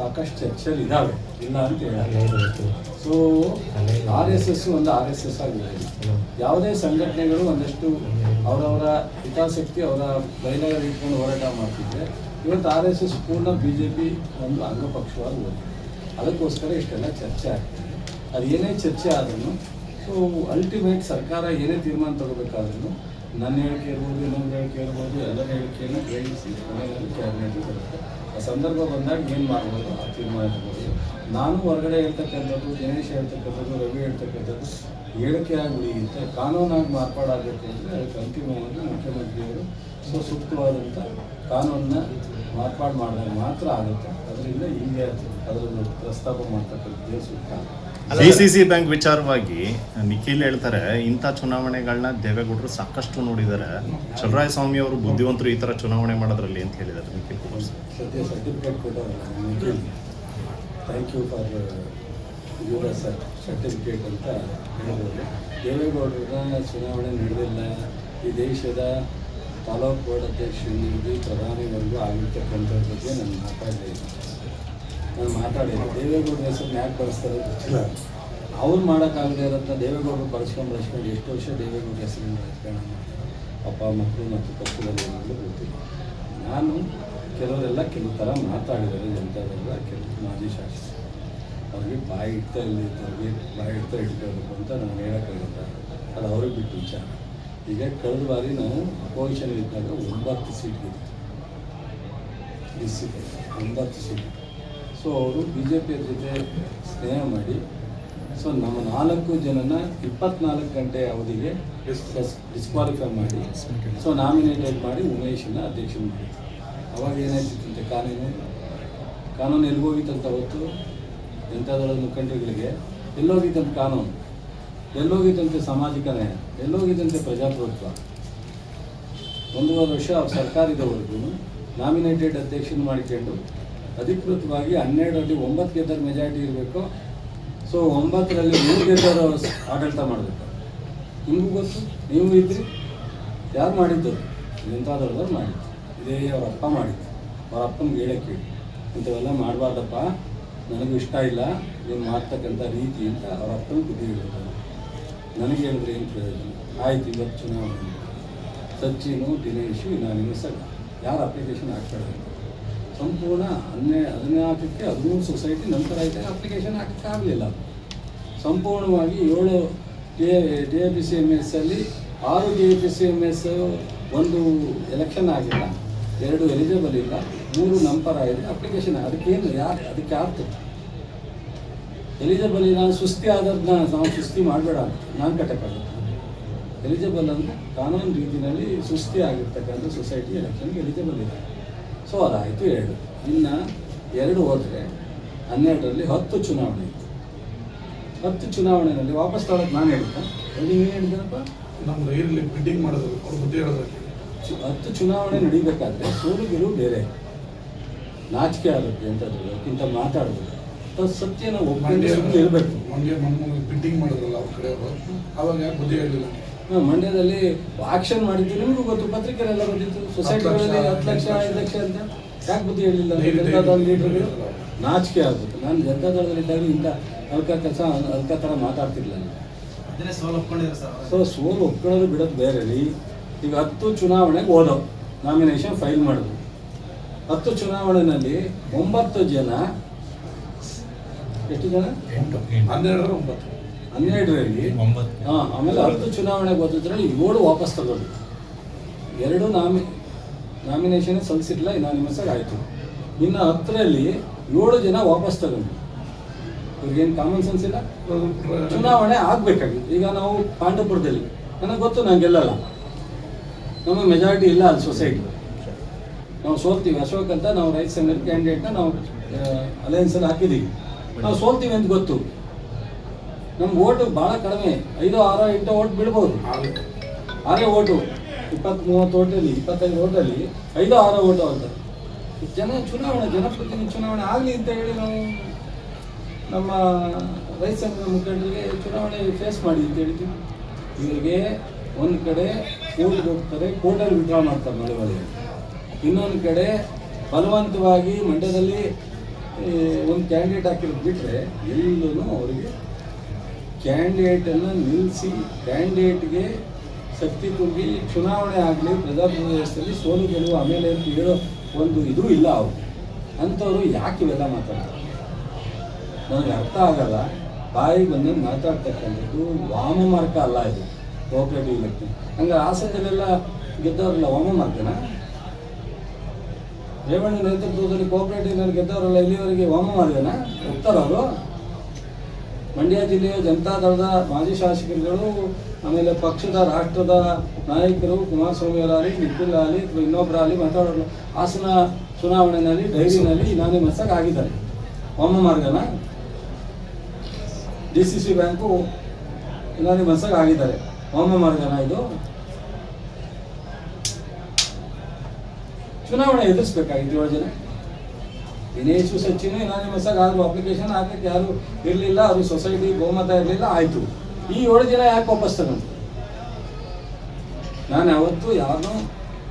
ಸಾಕಷ್ಟು ಚರ್ಚೆಯಲ್ಲಿ ಇದ್ದಾವೆ ಇಲ್ಲ ಅಂತ ಹೇಳಿ ಸೊ ಆರ್ ಎಸ್ ಎಸ್ ಒಂದು ಆರ್ ಎಸ್ ಎಸ್ ಆಗಿದೆ. ಯಾವುದೇ ಸಂಘಟನೆಗಳು ಒಂದಷ್ಟು ಅವರವರ ಹಿತಾಸಕ್ತಿ ಅವರ ಬೈಲಾಗ ಇಟ್ಕೊಂಡು ಹೋರಾಟ ಮಾಡ್ತಿದ್ರೆ ಇವತ್ತು ಆರ್ ಎಸ್ ಎಸ್ ಪೂರ್ಣ ಬಿ ಜೆ ಪಿ ಒಂದು ಅಂಗಪಕ್ಷವಾಗಿ ಹೋಗಿದೆ. ಅದಕ್ಕೋಸ್ಕರ ಇಷ್ಟೆಲ್ಲ ಚರ್ಚೆ ಆಗ್ತದೆ. ಅದು ಏನೇ ಚರ್ಚೆ ಆದ್ರೂ ಸೊ ಅಲ್ಟಿಮೇಟ್ ಸರ್ಕಾರ ಏನೇ ತೀರ್ಮಾನ ತಗೋಬೇಕಾದ್ರೂ ನನ್ನ ಹೇಳಿಕೆ ಇರ್ಬೋದು ಇನ್ನೊಂದು ಹೇಳಿಕೆ ಇರ್ಬೋದು ಎಲ್ಲರ ಹೇಳಿಕೆಯನ್ನು ಗ್ರಹಿಸಿ ಮನೆಯಲ್ಲಿ ಕ್ಯಾಬಿನೆಟ್ ಬರುತ್ತೆ ಸಂದರ್ಭ ಬಂದಾಗ ಏನು ಮಾಡ್ಬೋದು? ಆ ತೀರ್ಮಾನ ತಗೋದು ನಾನು ಹೊರಗಡೆ ಹೇಳ್ತಕ್ಕಂಥದ್ದು, ದಿನೇಶ್ ಹೇಳ್ತಕ್ಕಂಥದ್ದು, ರವಿ ಹೇಳ್ತಕ್ಕಂಥದ್ದು ಆಗಲಿ ಅಂತ ಕಾನೂನಾಗಿ ಮಾರ್ಪಾಡಾಗಬೇಕು ಅಂದರೆ ಅದಕ್ಕೆ ಅಂತಿಮವಾಗಿ ಮುಖ್ಯಮಂತ್ರಿಯವರು ಸೊ ಸೂಕ್ತವಾದಂಥ ಕಾನೂನನ್ನ ಮಾರ್ಪಾಡು ಮಾಡಿದಾಗ ಮಾತ್ರ ಆಗುತ್ತೆ. ಅದರಿಂದ ಹೀಗೆ ಅದರಲ್ಲಿ ಪ್ರಸ್ತಾಪ ಮಾಡ್ತಕ್ಕಂಥದ್ದೇ ಸೂಕ್ತ ಡಿ ಸಿ ಸಿ ಬ್ಯಾಂಕ್ ವಿಚಾರವಾಗಿ ನಿಖಿಲ್ ಹೇಳ್ತಾರೆ ಇಂಥ ಚುನಾವಣೆಗಳನ್ನ ದೇವೇಗೌಡರು ಸಾಕಷ್ಟು ನೋಡಿದ್ದಾರೆ ಚಲರಾಯ ಸ್ವಾಮಿ ಅವರು ಬುದ್ಧಿವಂತರು ಈ ತರ ಚುನಾವಣೆ ಮಾಡೋದ್ರಲ್ಲಿ ಅಂತ ಹೇಳಿದ್ದಾರೆ Nikhil Kumar thank you for you sir certificate ಅಂತ ಹೇಳಿದ್ರು ದೇವೇಗೌಡರ ಚುನಾವಣೆ ನಡೆದಿಲ್ಲ. ಈ ದೇಶದ ತಾಲೂಕು ಬೋರ್ಡ್ ಅಧ್ಯಕ್ಷನಿಂದ ಪ್ರಧಾನಿವರೆಗೂ ಆಗಿರ್ತಕ್ಕಂಥ ಬಗ್ಗೆ ನಾನು ಮಾತಾಡಲಿಲ್ಲ ನಾನು ಮಾತಾಡಿಲ್ಲ ದೇವೇಗೌಡರ ಹೆಸರನ್ನ ಯಾಕೆ ಬಳಸ್ತಾರೆ ಗೊತ್ತಿಲ್ಲ. ಅವ್ರು ಮಾಡೋಕ್ಕಾಗದೇ ಇರೋಂಥ ದೇವೇಗೌಡರು ಬಳಸ್ಕೊಂಡು ಬಳಸ್ಕೊಂಡು ಎಷ್ಟು ವರ್ಷ ದೇವೇಗೌಡರ ಹೆಸರಿನ ರಾಜಕಾರಣ ಅಪ್ಪ ಮಕ್ಕಳು ಮತ್ತು ಪಕ್ಕದಲ್ಲಿ ಏನಾದರೂ ಗೊತ್ತಿಲ್ಲ. ನಾನು ಕೆಲವರೆಲ್ಲ ಕೆಲವು ಥರ ಮಾತಾಡಿದ್ದಾರೆ ಜನತಾದವರೆಲ್ಲ ಕೆಲವು ಮಾಜಿ ಶಾಸಕರು. ಅವ್ರಿಗೆ ಬಾಯಿ ಇಡ್ತಾ ಇಲ್ಲ ಅವ್ರಿಗೆ ಬಾಯಿ ಇಡ್ತಾ ಇಟ್ಕೋಬೇಕು ಅಂತ ನಾನು ಹೇಳೋಕ್ಕಾಗಲ್ಲ ಅದು ಅವ್ರಿಗೆ ಬಿಟ್ಟು ವಿಚಾರ. ಈಗ ಕಳೆದ ಬಾರಿ ನಾವು ಅಪೋಸಿಷನ್ ಇದ್ದಾಗ ಒಂಬತ್ತು ಸೀಟ್ ಗೆದ್ದು ಡಿಸ್ಟಿಕ್ ಒಂಬತ್ತು ಸೀಟ್. ಸೊ ಅವರು ಬಿ ಜೆ ಪಿಯ ಜೊತೆ ಸ್ನೇಹ ಮಾಡಿ ಸೊ ನಮ್ಮ ನಾಲ್ಕು ಜನನ ಇಪ್ಪತ್ನಾಲ್ಕು ಗಂಟೆ ಅವಧಿಗೆ ಡಿಸ್ಕ್ವಾಲಿಫೈ ಮಾಡಿ ಸೊ ನಾಮಿನೇಟೆಡ್ ಮಾಡಿ ಉಮೇಶನ್ನ ಅಧ್ಯಕ್ಷ ಮಾಡಿ ಅವಾಗ ಏನಾಯ್ತಿತ್ತಂತೆ ಕಾನೂನು? ಕಾನೂನು ಎಲ್ಲಿಗೋಗಿತ್ತಂತ ಅವತ್ತು ಎಂಥದ್ರ ಮುಖಂಡರುಗಳಿಗೆ. ಎಲ್ಲೋಗಿತ್ತಂತೆ ಕಾನೂನು. ಎಲ್ಲೋಗಿತ್ತಂತೆ ಸಾಮಾಜಿಕ ನ್ಯಾಯ. ಎಲ್ಲೋಗಿದ್ದಂತೆ ಪ್ರಜಾಪ್ರಭುತ್ವ. ಒಂದೂವರೆ ವರ್ಷ ಸರ್ಕಾರ ಸರ್ಕಾರದವರೆಗೂ ನಾಮಿನೇಟೆಡ್ ಅಧ್ಯಕ್ಷನ ಮಾಡಿಕೊಂಡು ಅಧಿಕೃತವಾಗಿ ಹನ್ನೆರಡರಲ್ಲಿ ಒಂಬತ್ತು ಗೆದ್ದರ ಮೆಜಾರಿಟಿ ಇರಬೇಕು. ಸೊ ಒಂಬತ್ತರಲ್ಲಿ ಮೂರು ಗೆದ್ದವರು ಆಡಳಿತ ಮಾಡಬೇಕು. ನಿಮಗೂ ಗೊತ್ತು? ನೀವು ಇದ್ರಿ? ಯಾರು ಮಾಡಿದ್ದು? ಜನತಾದಳದವ್ರು ಮಾಡಿದ್ದು. ಇದೇ ಅವ್ರ ಅಪ್ಪ ಮಾಡಿದ್ದು. ಅವ್ರ ಅಪ್ಪನಿಗೆ ಹೇಳಕ್ಕೆ ಹೇಳಿ ಇಂಥವೆಲ್ಲ ಮಾಡಬಾರ್ದಪ್ಪ. ನನಗೂ ಇಷ್ಟ ಇಲ್ಲ. ನೀವು ಮಾಡ್ತಕ್ಕಂಥ ರೀತಿ ಅಂತ ಅವ್ರ ಅಪ್ಪನ ಬುದ್ಧಿ ಹೇಳಿದ್ರು ನನಗೆ ಹೇಳಿದ್ರೆ ಏನು ಪ್ರಯೋಜನ? ಆಯ್ತು, ಇವತ್ತು ಚುನಾವಣೆ. ಸಚಿನು, ದಿನೇಶು ಇನಾನಿಮಸ್ ಅಲ್ಲ ಯಾರು ಅಪ್ಲಿಕೇಶನ್ ಹಾಕ್ತಾರೆ ಸಂಪೂರ್ಣ ಹನ್ನೆ, ಹದಿನಾಲ್ಕಕ್ಕೆ ಹದಿಮೂರು ಸೊಸೈಟಿ ನಂತರ ಐತೆ ಅಪ್ಲಿಕೇಶನ್ ಹಾಕಕ್ಕೆ ಆಗಲಿಲ್ಲ. ಸಂಪೂರ್ಣವಾಗಿ ಏಳು D D A P C M S ಅಲ್ಲಿ ಆರು D A P C M S ಒಂದು ಎಲೆಕ್ಷನ್ ಆಗಿಲ್ಲ, ಎರಡು ಎಲಿಜಿಬಲ್ ಇಲ್ಲ, ಮೂರು ನಂಬರ್ ಆಗಿದೆ ಅಪ್ಲಿಕೇಶನ್ ಅದಕ್ಕೇನು ಯಾರು, ಅದಕ್ಕೆ ಆಗ್ತದೆ ಎಲಿಜಿಬಲ್ ಇಲ್ಲ ಸುಸ್ತಿ ಆದದನ್ನ ನಾವು ಸುಸ್ತಿ ಮಾಡಬೇಡ ನಾನು ಕಟ್ಟಕ್ಕಾಗುತ್ತೆ ಎಲಿಜಿಬಲ್ ಅಂದರೆ ಕಾನೂನು ರೀತಿಯಲ್ಲಿ ಸುಸ್ತಿ ಆಗಿರ್ತಕ್ಕಂಥ ಸೊಸೈಟಿ ಎಲೆಕ್ಷನ್ಗೆ ಎಲಿಜಿಬಲ್ ಇದೆ ಸೊ ಅದಾಯಿತು ಎರಡು. ಇನ್ನು ಎರಡು ಹೋದರೆ ಹನ್ನೆರಡರಲ್ಲಿ ಹತ್ತು ಚುನಾವಣೆ ಇತ್ತು. ಹತ್ತು ಚುನಾವಣೆಯಲ್ಲಿ ವಾಪಸ್ ತಗೊಳಕ್ಕೆ ನಾನು ಹೇಳ್ತೇನೆ ನೀವು ಹೇಳಿದೆನಪ್ಪ? ನಮ್ದು ಇರಲಿ ಬಿಡ್ಡಿಂಗ್ ಮಾಡೋದು ಅವ್ರ ಬುದ್ಧಿ ಹತ್ತು ಚುನಾವಣೆ ನಡಿಬೇಕಾದ್ರೆ ಸೋಲು ಗೆಲುವು ಬೇರೆ. ನಾಚಿಕೆ ಆಗುತ್ತೆ ಅಂತ ಅದಕ್ಕಿಂತ ಮಾತಾಡಬೇಕು ಅದು ಸತ್ಯನ ಒಬ್ಬ ಇರಬೇಕು. ಮಂಡ್ಯ ಮಮ್ಮ ಬಿಡ್ಡಿಂಗ್ ಮಾಡಿದ್ರಲ್ಲ ಅವ್ರ ಕಡೆ ಅವರು. ಅವಾಗ ಯಾಕೆ ಬುದ್ಧಿ ಹೇಳಿಲ್ಲ ಮಂಡ್ಯದಲ್ಲಿ ಆಕ್ಷನ್ ಮಾಡಿದ್ದು ನಿಮಗೂ ಗೊತ್ತು ಪತ್ರಿಕೆಲೆಲ್ಲ ಬಂದಿತ್ತು. ಸೊಸೈಟಿಗಳಲ್ಲಿ ಹತ್ತು ಲಕ್ಷ ಐದು ಲಕ್ಷ ಅಂತ. ಯಾಕೆ ಬುದ್ಧಿ ಹೇಳಿಲ್ಲ? ಜನತಾದಳ ಲೀಡರ್ಗಳು ನಾಚಿಕೆ ಆಗುತ್ತೆ. ನಾನು ಜನತಾದಳದಲ್ಲಿದ್ದಾಗ ಇಂಥ ಅಲ್ಕ ಕೆಲಸ ಅಲ್ಕ ಥರ ಮಾತಾಡ್ತಿರ್ಲಿಲ್ಲ ನಾನು. ಅದನ್ನೇ ಸೋಲು ಒಪ್ಕೊಂಡಿದ್ರು ಸರ್ ಸೊ ಸೋಲು ಒಪ್ಕೊಳ್ಳೋದು ಬಿಡೋದು ಬೇರೆ ರೀ. ಈಗ ಹತ್ತು ಚುನಾವಣೆಗೆ ಓದೋ ನಾಮಿನೇಷನ್ ಫೈಲ್ ಮಾಡೋದು ಹತ್ತು ಚುನಾವಣೆಯಲ್ಲಿ ಒಂಬತ್ತು ಜನ ಎಷ್ಟು ಜನ? ಹನ್ನೆರಡರ ಒಂಬತ್ತು. ಹನ್ನೆರಡರಲ್ಲಿ ಹಾಂ ಆಮೇಲೆ ಹತ್ತು ಚುನಾವಣೆಗೆ ಹೋದಿದ್ರಲ್ಲಿ ಏಳು ವಾಪಸ್ ತಗೊಂಡು ಎರಡು ನಾಮಿ ನಾಮಿನೇಷನ್ ಸಲ್ಲಿಸಿರಲಿಲ್ಲ ಇನಾನಿಮಸಾಗಿ ಆಯಿತು. ಇನ್ನು ಹತ್ತರಲ್ಲಿ ಏಳು ಜನ ವಾಪಸ್ ತಗೊಂಡು ಇವ್ರಿಗೇನು ಕಾಮನ್ ಸೆನ್ಸ್ ಇಲ್ಲ? ಚುನಾವಣೆ ಆಗಬೇಕಾಗಿತ್ತು. ಈಗ ನಾವು ಪಾಂಡವಪುರದಲ್ಲಿ ನನಗೆ ಗೊತ್ತು ನಾನು ಗೆಲ್ಲಲ್ಲ. ನಮಗೆ ಮೆಜಾರಿಟಿ ಇಲ್ಲ ಅಲ್ಲಿ ಸೊಸೈಟಿ ನಾವು ಸೋಲ್ತೀವಿ. ಅಶೋಕ್ ಅಂತ ನಾವು ರೈತ ಸಂಘದ ಕ್ಯಾಂಡಿಡೇಟ್ನ ನಾವು ಅಲಯನ್ಸಲ್ಲಿ ಹಾಕಿದ್ದೀವಿ. ನಾವು ಸೋಲ್ತೀವಿ ಅಂತ ಗೊತ್ತು. ನಮ್ಮ ಓಟು ಭಾಳ ಕಡಿಮೆ. ಐದು, ಆರೋ, ಎಂಟು ಓಟ್ ಬಿಡ್ಬೋದು ಆರೇ ಓಟು. ಇಪ್ಪತ್ತು ಮೂವತ್ತು ಓಟಲ್ಲಿ, ಇಪ್ಪತ್ತೈದು ಓಟಲ್ಲಿ ಐದು, ಆರೋ ಓಟು ಅಂತ. ಜನ ಚುನಾವಣೆ, ಜನಪ್ರತಿನಿಧಿ ಚುನಾವಣೆ ಆಗಲಿ ಅಂತ ಹೇಳಿ ನಾವು ನಮ್ಮ ರೈತ ಸಂಘದ ಮುಖಂಡರಿಗೆ ಚುನಾವಣೆ ಫೇಸ್ ಮಾಡಿ ಅಂತ ಹೇಳ್ತೀವಿ. ಇವರಿಗೆ ಒಂದು ಕಡೆ ಕೋರ್ಟ್ಗೆ ಹೋಗ್ತಾರೆ ಕೋರ್ಟಲ್ಲಿ ವಿಡ್ರಾ ಮಾಡ್ತಾರೆ ಮಳೆ ಇನ್ನೊಂದು ಕಡೆ ಬಲವಂತವಾಗಿ ಮಂಡ್ಯದಲ್ಲಿ ಒಂದು ಕ್ಯಾಂಡಿಡೇಟ್ ಹಾಕಿರೋದು ಬಿಟ್ಟರೆ ಎಲ್ಲೂ ಅವರಿಗೆ ಕ್ಯಾಂಡಿಡೇಟನ್ನು ನಿಲ್ಲಿಸಿ ಕ್ಯಾಂಡಿಡೇಟ್ಗೆ ಶಕ್ತಿ ತುಂಬಿ ಚುನಾವಣೆ ಆಗಲಿ, ಪ್ರಜಾಪ್ರಭುತ್ವ ವ್ಯವಸ್ಥೆಯಲ್ಲಿ ಸೋಲು ಗೆಲುವು ಆಮೇಲೆ ಅಂತ ಹೇಳೋ ಒಂದು ಇದು ಇಲ್ಲ ಅವರು. ಅಂಥವ್ರು ಯಾಕೆ ಇವೆಲ್ಲ ಮಾತಾಡ್ತಾರೆ ನನಗೆ ಅರ್ಥ ಆಗಲ್ಲ. ಬಾಯಿ ಬಂದು ಮಾತಾಡ್ತಕ್ಕಂಥದ್ದು ವಾಮ ಮಾರ್ಗ ಅಲ್ಲ ಇದು. ಕೋಪರೇಟಿವ್ ಇಲೆಕ್ಷನ್ ಹಂಗೆ ಹಾಸನದಲ್ಲೆಲ್ಲ ಗೆದ್ದವ್ರಲ್ಲ ವಾಮ ಮಾರ್ಗನ? ರೇವಣ್ಣ ನೇತೃತ್ವದಲ್ಲಿ ಕೋಪರೇಟಿವ್ನಲ್ಲಿ ಗೆದ್ದವರಲ್ಲ ಇಲ್ಲಿವರೆಗೆ ವಾಮ ಉತ್ತರ ಹೋಗ್ತಾರವರು ಮಂಡ್ಯ ಜಿಲ್ಲೆಯ ಜನತಾದಳದ ಮಾಜಿ ಶಾಸಕರುಗಳು, ಆಮೇಲೆ ಪಕ್ಷದ ರಾಷ್ಟ್ರದ ನಾಯಕರು ಕುಮಾರಸ್ವಾಮಿ ಅವರಾಗಲಿ, ನಿಖಿಲ್ ಆಗಲಿ ಅಥವಾ ಇನ್ನೊಬ್ಬರಾಗಲಿ ಮಾತಾಡೋರು, ಹಾಸನ ಚುನಾವಣೆಯಲ್ಲಿ ಡೈರಿನಲ್ಲಿ ಇನಾನಿ ಮಸಕ್ ಆಗಿದ್ದಾರೆ. ವಾಮ ಮಾರ್ಗನ ಡಿ ಸಿ ಸಿ ಬ್ಯಾಂಕು ಇನಾನಿ ಮಸಕ್ ಆಗಿದ್ದಾರೆ. ವಾಮ ಮಾರ್ಗನ ಇದು. ಚುನಾವಣೆ ಎದುರಿಸ್ಬೇಕಾಗಿತ್ತು ಏಳು ಜನ. ದಿನೇಶು ಸಚಿನ್ ಇನಾನಿ ಆಗಿ ಆದ್ರು ಅಪ್ಲಿಕೇಶನ್ ಹಾಕಕ್ಕೆ ಯಾರು ಇರಲಿಲ್ಲ, ಅದು ಸೊಸೈಟಿ ಬಹುಮತ ಇರಲಿಲ್ಲ, ಆಯಿತು. ಈ ಏಳು ಜನ ಯಾಕೆ ವಾಪಸ್ ತಗೊಂಡು ನಾನು ಯಾವತ್ತೂ ಯಾರನ್ನೂ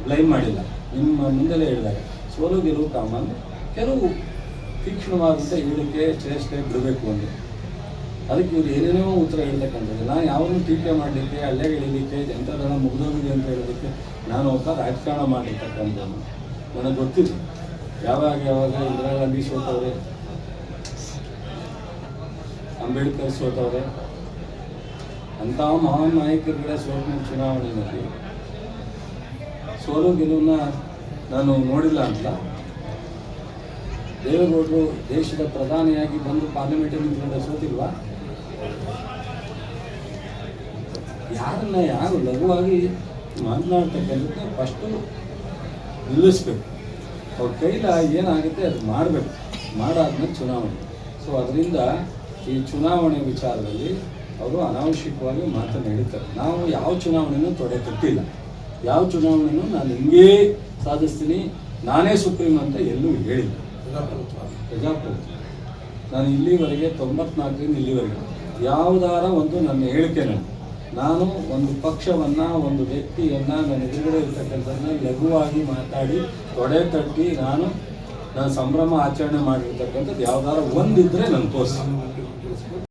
ಬ್ಲೈಮ್ ಮಾಡಿಲ್ಲ. ನಿಮ್ಮ ಮುಂದೆಲೇ ಹೇಳಿದಾಗ ಸೋಲು, ಗೆಲುವು ಕಾಮನ್ ಕೆಲವು ತೀಕ್ಷ್ಣವಾದಂಥ ಹೇಳಿಕೆ ಚೇಷ್ಟೆ ಬಿಡಬೇಕು ಅಂದರೆ ಅದಕ್ಕೆ ಇವರು ಏನೇನೋ ಉತ್ತರ ಹೇಳ್ತಕ್ಕಂಥದ್ದು. ನಾನು ಯಾವನ್ನೂ ಟೀಕೆ ಮಾಡಲಿಕ್ಕೆ ಅಲ್ಲೇ ಇಳಿಲಿಕ್ಕೆ, ಜನತಾದಳ ಮುಗಿದೋಗಿದೆ ಅಂತ ಹೇಳೋದಕ್ಕೆ ನಾನು ಒಬ್ಬ ರಾಜಕಾರಣ ಮಾಡಿರ್ತಕ್ಕಂಥದ್ದು ನನಗೆ ಗೊತ್ತಿದೆ ಯಾವಾಗ ಯಾವಾಗ ಇಂದಿರಾ ಗಾಂಧಿ ಸೋತವ್ರೆ? ಅಂಬೇಡ್ಕರ್ ಸೋತವ್ರೆ. ಅಂಥ ಮಹಾನ್ ನಾಯಕರುಗಳ ಸೋಲಿನ ಚುನಾವಣೆಯಲ್ಲಿ ಸೋಲು ಗೆಲುವನ್ನ ನಾನು ನೋಡಿಲ್ಲ ಅಂತ. ದೇವೇಗೌಡರು ದೇಶದ ಪ್ರಧಾನಿಯಾಗಿ ಬಂದು ಪಾರ್ಲಿಮೆಂಟಲ್ಲಿ ನಿಂತ್ಕೊಂಡ ಸೋತಿಲ್ವಾ? ಯಾರನ್ನ ಯಾರು ಲಘುವಾಗಿ ಮಾತನಾಡ್ತಕ್ಕಂಥದ್ದು ಫಸ್ಟು ನಿಲ್ಲಿಸ್ಬೇಕು. ಅವ್ರ ಕೈಲ ಏನಾಗುತ್ತೆ ಅದು ಮಾಡಬೇಕು. ಮಾಡಾದ್ಮೇಲೆ ಚುನಾವಣೆ. ಸೊ ಅದರಿಂದ ಈ ಚುನಾವಣೆ ವಿಚಾರದಲ್ಲಿ ಅವರು ಅನಾವಶ್ಯಕವಾಗಿ ಮಾತನ್ನು ಹೇಳ್ತಾರೆ ನಾವು ಯಾವ ಚುನಾವಣೆನೂ ತೊಡೆ ತಟ್ಟಿಲ್ಲ. ಯಾವ ಚುನಾವಣೆನೂ ನಾನು ಹಿಂಗೇ ಸಾಧಿಸ್ತೀನಿ. ನಾನೇ ಸುಪ್ರೀಂ ಅಂತ ಎಲ್ಲೂ ಹೇಳಿಲ್ಲ. ಪ್ರಜಾಪ್ರಭುತ್ವ ಪ್ರಜಾಪ್ರಭುತ್ವ. ನಾನು ಇಲ್ಲಿವರೆಗೆ ತೊಂಬತ್ನಾಲ್ಕರಿಂದ ಇಲ್ಲಿವರೆಗೆ ಯಾವುದಾರ ಒಂದು ನನ್ನ ಹೇಳಿಕೆ ನಾನು. ನಾನು ಒಂದು ಪಕ್ಷವನ್ನು, ಒಂದು ವ್ಯಕ್ತಿಯನ್ನು ನನ್ನ ಎದುರುಗಡೆ ಇರ್ತಕ್ಕಂಥದ್ದನ್ನ ಲಘುವಾಗಿ ಮಾತಾಡಿ, ತೊಡೆ ತಟ್ಟಿ ನಾನು ನಾನು ಸಂಭ್ರಮ ಆಚರಣೆ ಮಾಡಿರ್ತಕ್ಕಂಥದ್ದು ಯಾವ್ದಾರ ಒಂದಿದ್ರೆ ನನ್ನ ತೋರಿಸಿ